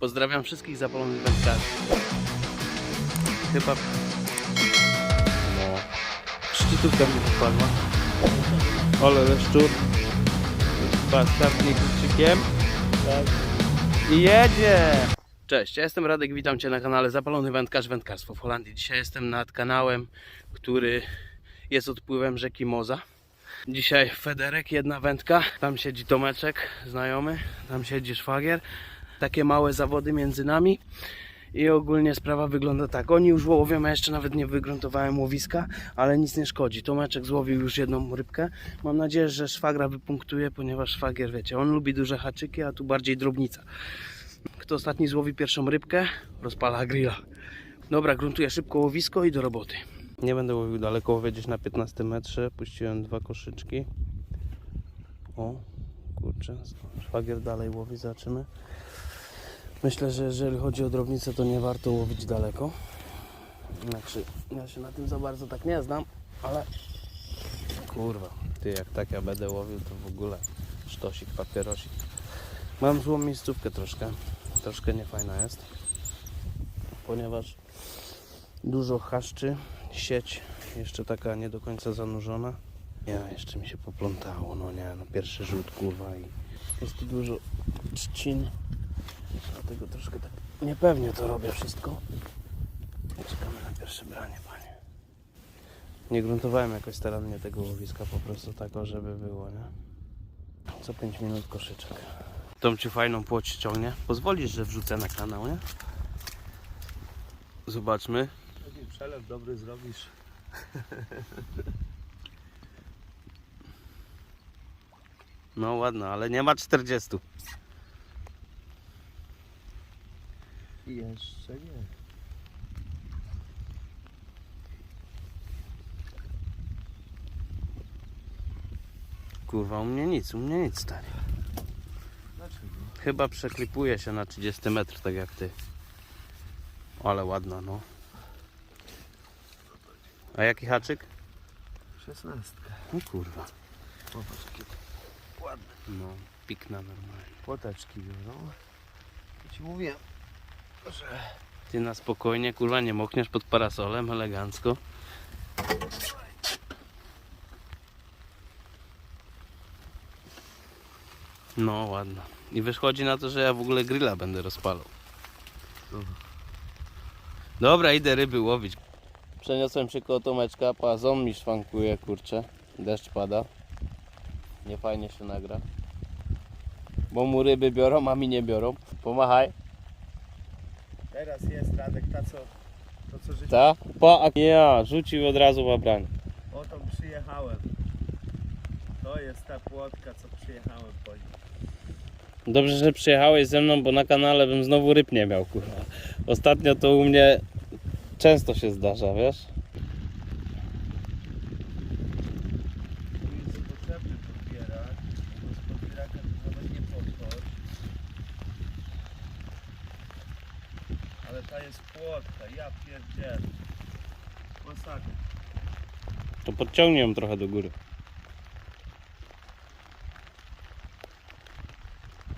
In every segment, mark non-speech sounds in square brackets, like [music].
Pozdrawiam wszystkich zapalonych wędkarzy. Chyba... No... Szczytówka mi wypadła. Ole leszczur. Patrz, kartnik krzykiem. Tak. I jedzie! Cześć, ja jestem Radek, witam Cię na kanale Zapalony Wędkarz Wędkarstwo w Holandii. Dzisiaj jestem nad kanałem, który jest odpływem rzeki Moza. Dzisiaj Federek, jedna wędka, tam siedzi Tomeczek, znajomy, tam siedzi szwagier. Takie małe zawody między nami. I ogólnie sprawa wygląda tak. Oni już łowią, ja jeszcze nawet nie wygruntowałem łowiska, ale nic nie szkodzi. Tomeczek złowił już jedną rybkę. Mam nadzieję, że szwagra wypunktuje, ponieważ szwagier, wiecie, on lubi duże haczyki, a tu bardziej drobnica. Kto ostatni złowi pierwszą rybkę, rozpala grilla. Dobra, gruntuję szybko łowisko i do roboty. Nie będę łowił daleko, łowię gdzieś na 15 metrze. Puściłem dwa koszyczki. O, kurczę, szwagier dalej łowi, zobaczymy. Myślę, że jeżeli chodzi o drobnicę, to nie warto łowić daleko. Znaczy, ja się na tym za bardzo tak nie znam, ale kurwa, ty jak tak ja będę łowił, to w ogóle sztosik, papierosik. Mam złą miejscówkę troszkę, troszkę niefajna jest, ponieważ dużo chaszczy, sieć jeszcze taka nie do końca zanurzona. Ja, jeszcze mi się poplątało, no nie, no pierwszy rzut kurwa i jest tu dużo trzcin. Dlatego troszkę tak niepewnie to robię wszystko. Czekamy na pierwsze branie, panie. Nie gruntowałem jakoś starannie tego łowiska, po prostu tak, o, żeby było, nie? Co 5 minut koszyczek. Tą ci fajną płoć ściągnie. Pozwolisz, że wrzucę na kanał, nie? Zobaczmy. Taki przelew dobry zrobisz. No ładno, ale nie ma 40. Jeszcze nie. Kurwa, u mnie nic, u mnie nic, stary. Dlaczego? Chyba przeklipuje się na 30 metr, tak jak ty. Ale ładna, no. A jaki haczyk? Szesnastka. No kurwa. Popatrz, jakie to ładne. No, pikna normalnie. Płoteczki biorą. Ja ci że Ty na spokojnie, kurwa, nie mokniesz pod parasolem, elegancko. No, ładno. I wychodzi na to, że ja w ogóle grilla będę rozpalał. Dobra, idę ryby łowić. Przeniosłem się koło Tomeczka, pazon mi szwankuje, kurczę. Deszcz pada. Nie fajnie się nagra. Bo mu ryby biorą, a mi nie biorą. Pomachaj. Teraz jest Radek, ta co, to co żeś... Ta? Po, a ja, rzucił od razu w abranie. O tą przyjechałem. To jest ta płotka, co przyjechałem po nim. Dobrze, że przyjechałeś ze mną, bo na kanale bym znowu ryb nie miał, kurwa. Ostatnio to u mnie często się zdarza, wiesz? Tu jest potrzebny podbierak, bo z podbieraka to nawet nie podchodź. Ale ta jest płotka, ja pierdzielę. Masakra. To podciągnij ją trochę do góry.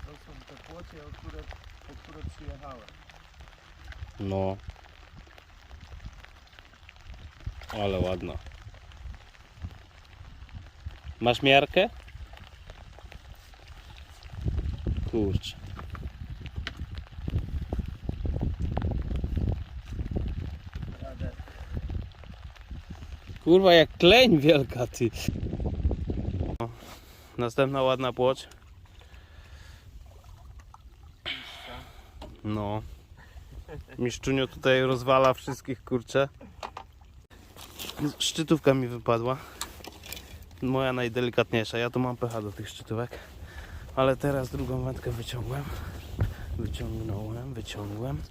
To są te płocie, o które, po które przyjechałem. No. Ale ładna. Masz miarkę? Kurczę. Radek. Kurwa, jak kleń wielka, ty. Następna ładna płoć. No. Miszczunio tutaj rozwala wszystkich, kurczę. Szczytówka mi wypadła. Moja najdelikatniejsza. Ja tu mam pecha do tych szczytówek. Ale teraz drugą wędkę wyciągłem. Wyciągnąłem, wyciągłem.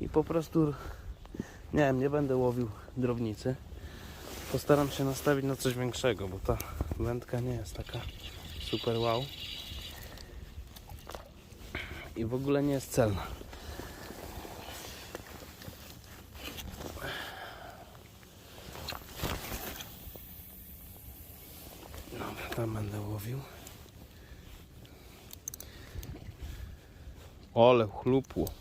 I po prostu, nie wiem, nie będę łowił drobnicy. Postaram się nastawić na coś większego, bo ta wędka nie jest taka super wow. I w ogóle nie jest celna. Dobra, tam będę łowił. Ale chlupło.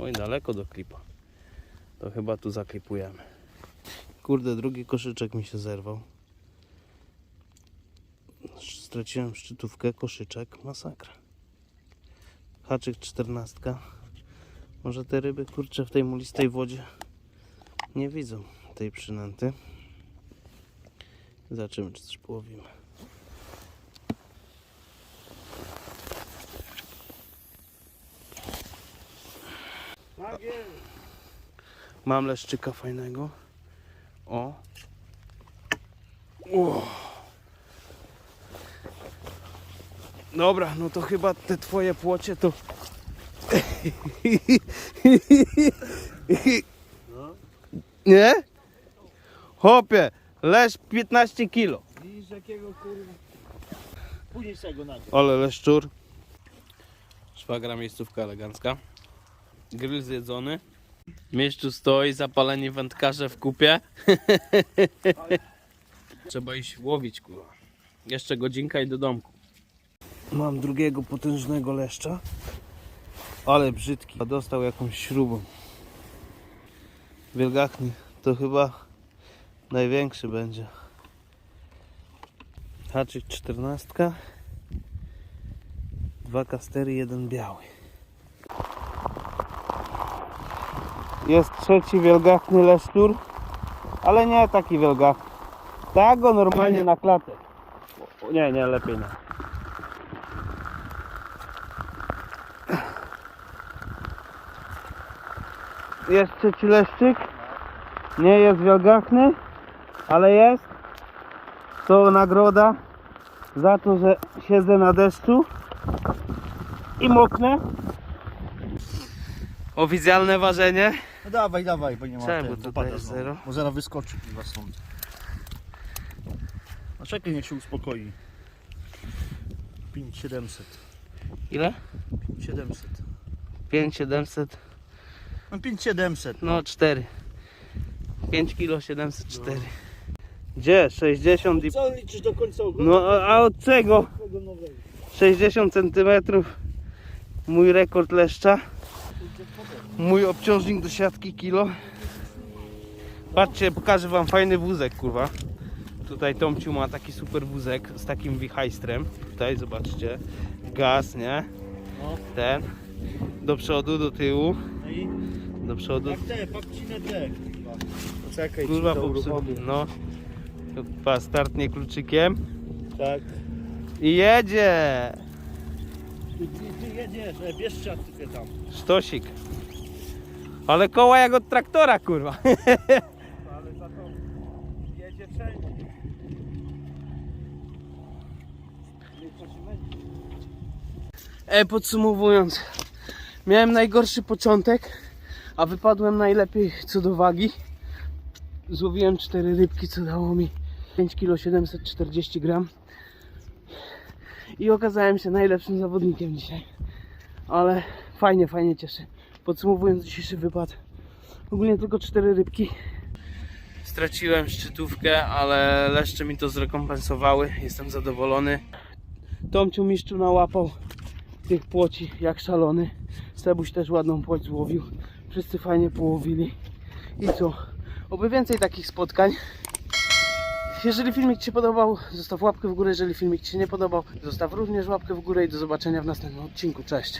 Oj, daleko do klipa. To chyba tu zaklipujemy. Kurde, drugi koszyczek mi się zerwał. Straciłem szczytówkę, koszyczek, masakra. Haczyk czternastka. Może te ryby, kurcze, w tej mulistej wodzie nie widzą tej przynęty. Zobaczymy, czy coś połowimy. Mam leszczyka fajnego. O. o. Dobra, no to chyba te twoje płocie to... Nie? Hopie, leż 15 kilo. Widzisz jakiego kurwa? Później go nagle. Ale leszczur. Szwagra miejscówka elegancka. Grill zjedzony. Mieszczu stoi, zapaleni wędkarze w kupie. [laughs] Trzeba iść łowić, kurwa. Jeszcze godzinka i do domku. Mam drugiego potężnego leszcza. Ale brzydki. Dostał jakąś śrubą. Wielgachny. To chyba największy będzie. Haczyk 14. Dwa kastery, jeden biały. Jest trzeci wielgachny leszczur, ale nie taki wielgachny. Tak go normalnie na klatę. Nie, nie, lepiej nie. Jest trzeci leszczyk. Nie jest wielgachny, ale jest. To nagroda za to, że siedzę na deszczu i moknę. Oficjalne ważenie. No dawaj, dawaj, bo nie ma Czemu tutaj wypada jest znowu. zero? Bo zaraz wyskoczy chyba stąd. No czekaj, niech się uspokoi. 5700. Ile? 5700. 5700, No 5700. no 4. 5 kg 704. Gdzie? 60 i... Co liczysz do końca ogona? No a od czego? ogonowego? 60 cm. Mój rekord leszcza. Mój obciążnik do siatki kilo. Patrzcie, pokażę wam fajny wózek, kurwa. Tutaj Tomciu ma taki super wózek z takim wichajstrem. Tutaj zobaczcie. Gaz, nie? No. Ten. Do przodu, do tyłu. No i Do przodu. jak te, papcinę te. kurwa. Poczekaj, Kurwa, ci to popsu... No. Pa, startnie kluczykiem. Tak. I jedzie! Ty, ty, ty jedziesz, e, bierz siatkę tam. Sztosik. Ale koła jak od traktora, kurwa. [laughs] Ale za to jedzie wszędzie. E, podsumowując, miałem najgorszy początek, a wypadłem najlepiej co do wagi. Złowiłem 4 rybki, co dało mi 5 kg 740 gram. I okazałem się najlepszym zawodnikiem dzisiaj. Ale fajnie, fajnie cieszy. Podsumowując dzisiejszy wypad, ogólnie tylko 4 rybki. Straciłem szczytówkę, ale leszcze mi to zrekompensowały. Jestem zadowolony. Tomciu mistrzu nałapał tych płoci jak szalony. Sebuś też ładną płoć złowił. Wszyscy fajnie połowili. I co? Oby więcej takich spotkań. Jeżeli filmik Ci się podobał, zostaw łapkę w górę. Jeżeli filmik Ci się nie podobał, zostaw również łapkę w górę i do zobaczenia w następnym odcinku. Cześć!